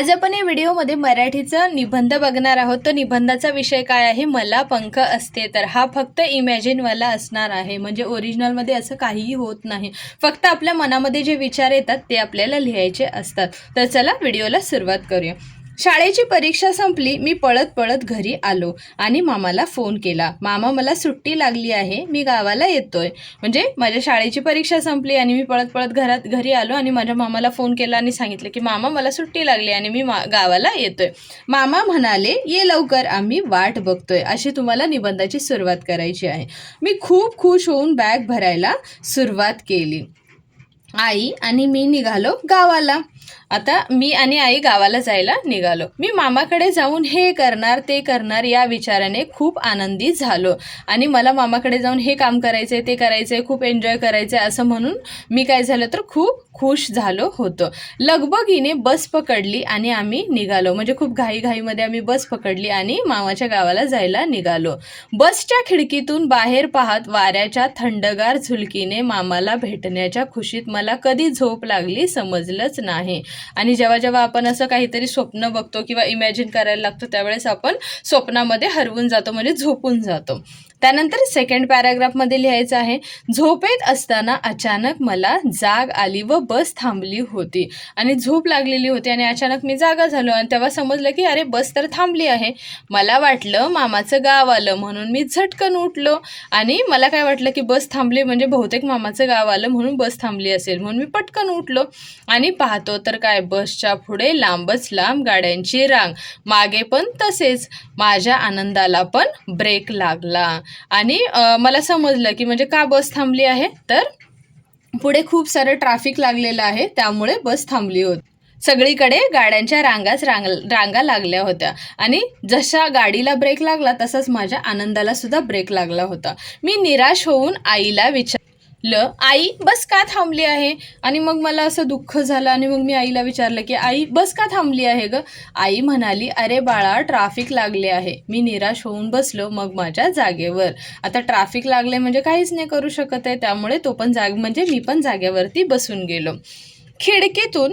आज आपण या व्हिडिओमध्ये मराठीचा निबंध बघणार आहोत. तो निबंधाचा विषय काय आहे? मला पंख असते तर. हा फक्त इमॅजिनवाला असणार आहे. म्हणजे ओरिजिनलमध्ये असं काहीही होत नाही. फक्त आपल्या मनामध्ये जे विचार येतात ते आपल्याला लिहायचे असतात. तर चला व्हिडिओला सुरुवात करूया. शाळेची परीक्षा संपली मी पळत पळत घरी आलो आणि मामाला फोन केला. मामा मला सुट्टी लागली आहे मी गावाला येतोय. म्हणजे माझ्या शाळेची परीक्षा संपली आणि मी पळत पळत घरात घरी आलो आणि माझ्या मामाला फोन केला आणि सांगितलं की मामा मला सुट्टी लागली आणि मी मा गावाला येतोय. मामा म्हणाले ये लवकर आम्ही वाट बघतोय. अशी तुम्हाला निबंधाची सुरुवात करायची आहे. मी खूप खुश होऊन बॅग भरायला सुरुवात केली. आई आणि मी निघालो गावाला. आता मी आणि आई गावाला जायला निघालो. मी मामाकडे जाऊन हे करणार ते करणार या विचाराने खूप आनंदी झालो. आणि मला मामाकडे जाऊन हे काम करायचं आहे ते करायचं आहे खूप एन्जॉय करायचं आहे असं म्हणून मी काय झालं तर खूप खुश झालो होतो. लगबगीने बस पकडली आणि आम्ही निघालो. म्हणजे खूप घाईघाईमध्ये आम्ही बस पकडली आणि मामाच्या गावाला जायला निघालो. बसच्या खिडकीतून बाहेर पाहत वाऱ्याच्या थंडगार झुलकीने मामाला भेटण्याच्या खुशीत मला कधी झोप लागली समजलंच नाही. आणि जेव्हा जेव्हा आपण असं काहीतरी स्वप्न बघतो किंवा इमॅजिन करायला लागतो त्यावेळेस आपण स्वप्नामध्ये हरवून जातो म्हणजे झोपून जातो. त्यानंतर सेकंड पॅराग्राफमध्ये लिहायचं आहे झोपेत असताना अचानक मला जाग आली व बस थांबली होती. आणि झोप लागलेली होती आणि अचानक मी जागा झालो आणि तेव्हा समजलं की अरे बस तर थांबली आहे. मला वाटलं मामाचं गाव आलं म्हणून मी झटकन उठलो आणि मला काय वाटलं की बस थांबली म्हणजे बहुतेक मामाचं गाव आलं म्हणून बस थांबली असेल. म्हणून मी पटकन उठलो आणि पाहतो तर काय बसच्या पुढे लांबच लांब गाड्यांची रांग. मागे पण तसेच. माझ्या आनंदाला पण ब्रेक लागला. आणि मला समजलं की म्हणजे का बस थांबली आहे? तर पुढे खूप सारं ट्रॅफिक लागलेलं आहे त्यामुळे बस थांबली होती. सगळीकडे गाड्यांच्या रांगाच रांग रांगा लागल्या होत्या. आणि जशा गाडीला ब्रेक लागला तसाच माझ्या आनंदाला सुद्धा ब्रेक लागला होता. मी निराश होऊन आईला विचार ल आई बस का थांबली आहे? आणि मग मला असं दुःख झालं आणि मग मी आईला विचारलं की आई बस का थांबली आहे ग? आई म्हणाली अरे बाळा ट्राफिक लागले आहे. मी निराश होऊन बसलो मग माझ्या जागेवर. आता ट्राफिक लागले म्हणजे काहीच नाही करू शकत आहे त्यामुळे तो पण जाग म्हणजे मी पण जागेवरती बसून गेलो. खिडकीतून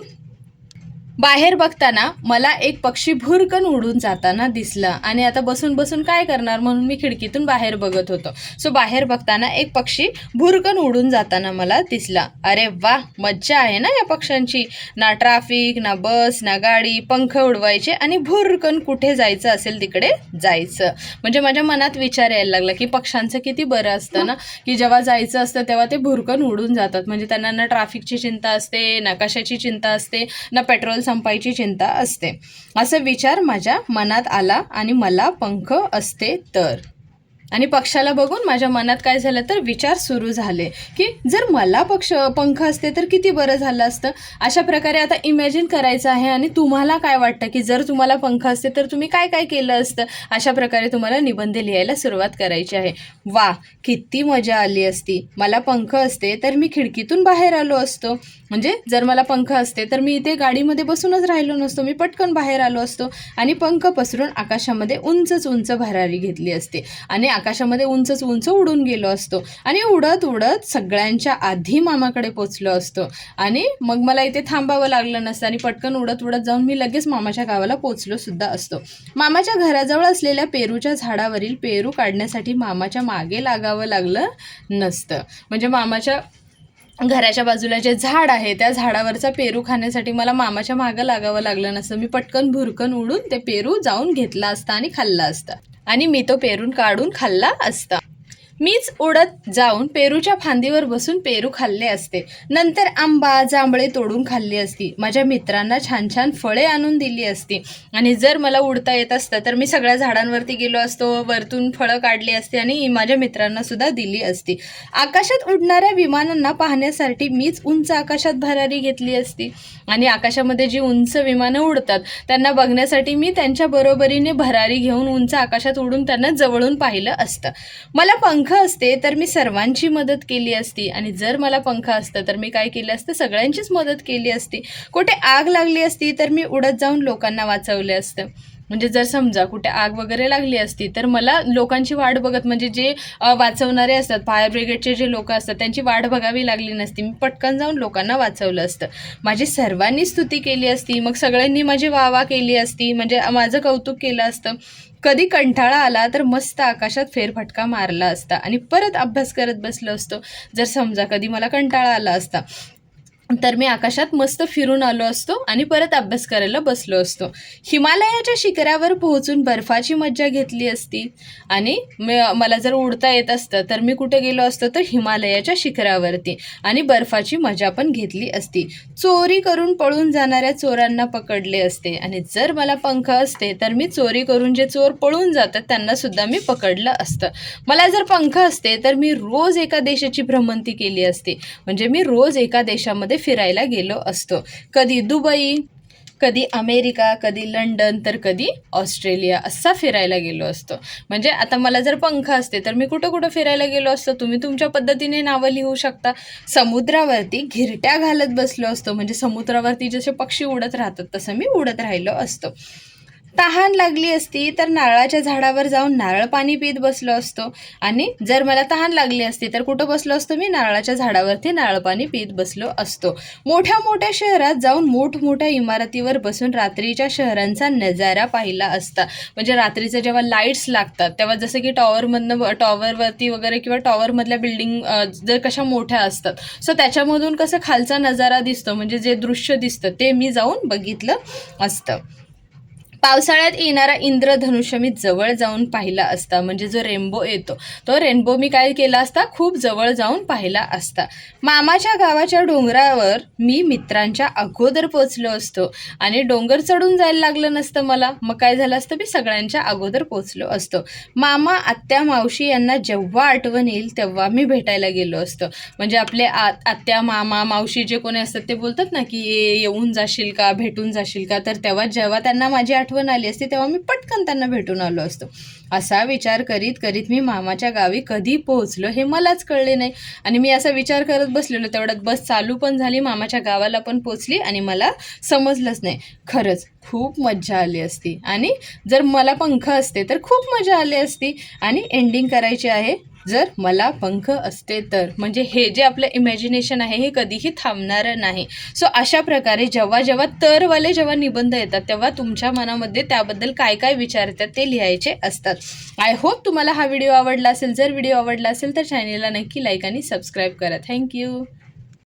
बाहेर बघताना मला एक पक्षी भुरकन उडून जाताना दिसलं. आणि आता बसून बसून काय करणार? म्हणून मी खिडकीतून बाहेर बघत होतो. सो बाहेर बघताना एक पक्षी भुरकन उडून जाताना मला दिसला. अरे वा मज्जा आहे ना या पक्ष्यांची. ना ट्रॅफिक ना बस ना गाडी पंख उडवायचे आणि भुरकन कुठे जायचं असेल तिकडे जायचं. म्हणजे माझ्या मनात विचार यायला लागला की पक्ष्यांचं किती बरं असतं ना? की जेव्हा जायचं असतं तेव्हा ते भुरकन उडून जातात. म्हणजे त्यांना ना ट्रॅफिकची चिंता असते ना कशाची चिंता असते ना पेट्रोल संपायची चिंता असते. असा विचार माझ्या मनात आला आणि मला पंख असते तर. आणि पक्षाला बघून माझ्या मनात काय झालं तर विचार सुरू झाले की जर मला पक्ष पंख असते तर किती बरं झालं असतं? अशा प्रकारे आता इमॅजिन करायचं आहे आणि तुम्हाला काय वाटतं की जर तुम्हाला पंख असते तर तुम्ही काय काय केलं असतं? अशा प्रकारे तुम्हाला निबंध लिहायला सुरुवात करायची आहे. वा किती मजा आली असती. मला पंख असते तर मी खिडकीतून बाहेर आलो असतो. म्हणजे जर मला पंख असते तर मी इथे गाडीमध्ये बसूनच राहिलो नसतो. मी पटकन बाहेर आलो असतो आणि पंख पसरून आकाशामध्ये उंचच उंच भरारी घेतली असते. आणि आकाशामध्ये उंचच उंच उडून गेलो असतो आणि उडत उडत सगळ्यांच्या आधी मामाकडे पोचलो असतो. आणि मग मला इथे थांबावं लागलं नसतं आणि पटकन उडत उडत जाऊन मी लगेच मामाच्या गावाला पोचलो सुद्धा असतो. मामाच्या घराजवळ असलेल्या पेरूच्या झाडावरील पेरू काढण्यासाठी मामाच्या मागे लागावं लागलं नसतं. म्हणजे मामाच्या घराच्या बाजूला जे झाड आहे त्या झाडावरचा पेरू खाण्यासाठी मला मामाच्या मागं लागावं लागलं नसतं. मी पटकन भुरकन उडून ते पेरू जाऊन घेतला असता आणि खाल्ला असता. आणि मी तो पेरून काढून खाल्ला असता. मीच उडत जाऊन पेरूच्या फांदीवर बसून पेरू खाल्ले असते. नंतर आंबा जांभळे तोडून खाल्ली असती. माझ्या मित्रांना छान छान फळे आणून दिली असती. आणि जर मला उडता येत असतं तर मी सगळ्या झाडांवरती गेलो असतो वरतून फळं काढली असती आणि माझ्या मित्रांना सुद्धा दिली असती. आकाशात उडणाऱ्या विमानांना पाहण्यासाठी मीच उंच आकाशात भरारी घेतली असती. आणि आकाशामध्ये जी उंच विमानं उडतात त्यांना बघण्यासाठी मी त्यांच्या बरोबरीने भरारी घेऊन उंच आकाशात उडून त्यांना जवळून पाहिलं असतं. मला पंख पंख असते तर मी सर्वांची मदत केली असती. आणि जर मला पंख असतं तर मी काय केलं असतं? सगळ्यांचीच मदत केली असती. कुठे आग लागली असती तर मी उडत जाऊन लोकांना वाचवले असतं. म्हणजे जर समजा कुठे आग वगैरे लागली असती तर मला लोकांची वाट बघत म्हणजे जे वाचवणारे असतात फायर ब्रिगेडचे जे लोक असतात त्यांची वाट बघावी लागली नसती. मी पटकन जाऊन लोकांना वाचवलं असतं. माझी सर्वांनी स्तुती केली असती मग सगळ्यांनी माझी वावा केली असती म्हणजे माझं कौतुक केलं असतं. कधी कंटाळा आला तर मस्त आकाशात फेरफटका मारला असता आणि परत अभ्यास करत बसलो असतो. जर समजा कधी मला कंटाळा आला असता. तर मी आकाशात मस्त फिरून आलो असतो आणि परत अभ्यास करायला बसलो असतो. हिमालयाच्या शिखरावर पोहोचून बर्फाची मज्जा घेतली असती. आणि मला जर उडता येत असतं तर मी कुठे गेलो असतो? तर हिमालयाच्या शिखरावरती. आणि बर्फाची मजा पण घेतली असती. चोरी करून पळून जाणाऱ्या चोरांना पकडले असते. आणि जर मला पंख असते तर मी चोरी करून जे चोर पळून जातात त्यांना सुद्धा मी पकडलं असतं. मला जर पंख असते तर मी रोज एका देशाची भ्रमंती केली असते. म्हणजे मी रोज एका देशामध्ये फिरायला गेलो असतो. कधी दुबई कधी अमेरिका कधी लंडन तर कधी ऑस्ट्रेलिया असा फिरायला गेलो असतो. म्हणजे आता मला जर पंख असते तर मी कुठं कुठं फिरायला गेलो असतो? तुम्ही तुमच्या पद्धतीने नावं लिहू शकता. समुद्रावरती घिरट्या घालत बसलो असतो. म्हणजे समुद्रावरती जसे पक्षी उडत राहतात तसं मी उडत राहिलो असतो. तहान लागली असती तर नारळाच्या झाडावर जाऊन नारळ पाणी पित बसलो असतो. आणि जर मला तहान लागली असती तर कुठं बसलो असतो मी? नारळाच्या झाडावरती नारळ पाणी पित बसलो असतो. मोठ्या मोठ्या शहरात जाऊन मोठमोठ्या इमारतीवर बसून रात्रीच्या शहरांचा नजारा पाहिला असता. म्हणजे रात्रीचं जेव्हा लाईट्स लागतात तेव्हा जसं की टॉवरमधनं टॉवरवरती वगैरे किंवा टॉवरमधल्या बिल्डिंग जर कशा मोठ्या असतात. सो त्याच्यामधून कसं खालचा नजारा दिसतो म्हणजे जे दृश्य दिसतं ते मी जाऊन बघितलं असतं. पावसाळ्यात येणारा इंद्रधनुष्य मी जवळ जाऊन पाहिला असता म्हणजे जो रेनबो येतो तो रेनबो मी काय केला असता? खूप जवळ जाऊन पाहिला असता. मामाच्या गावाच्या डोंगरावर मी मित्रांच्या अगोदर पोचलो असतो आणि डोंगर चढून जायला लागलं नसतं मला. मग काय झालं असतं? मी सगळ्यांच्या अगोदर पोचलो असतो. मामा आत्या मावशी यांना जेव्हा आठवण येईल तेव्हा मी भेटायला गेलो असतो. म्हणजे आपले आ आत्या मामा मावशी जे कोणी असतात ते बोलतात ना की येऊन जाशील का? भेटून जाशील का? तर तेव्हा जेव्हा त्यांना माझी आठवण आली असती तेव्हा मी पटकन त्यांना भेटून आलो असतो. असा विचार करीत करीत मी मामाच्या गावी कधी पोहोचलो हे मलाच कळले नाही. आणि मी असा विचार करत बसलेलो तेवढ्यात बस चालू पण झाली मामाच्या गावाला पण पोचली आणि मला समजलंच नाही. खरंच खूप मज्जा आली असती. आणि जर मला पंख असते तर खूप मजा आली असती. आणि एंडिंग करायची आहे. जर मला पंख असते तर म्हणजे हे जे आपलं इमॅजिनेशन आहे हे कधीही थांबणारं नाही. सो अशा प्रकारे जेव्हा जेव्हा तरवाले जेव्हा निबंध येतात तेव्हा तुमच्या मनामध्ये त्याबद्दल काय काय विचार येतात ते लिहायचे असतात. आय होप तुम्हाला हा व्हिडिओ आवडला असेल. जर व्हिडिओ आवडला असेल तर चॅनेलला नक्की लाईक आणि सबस्क्राईब करा. थँक्यू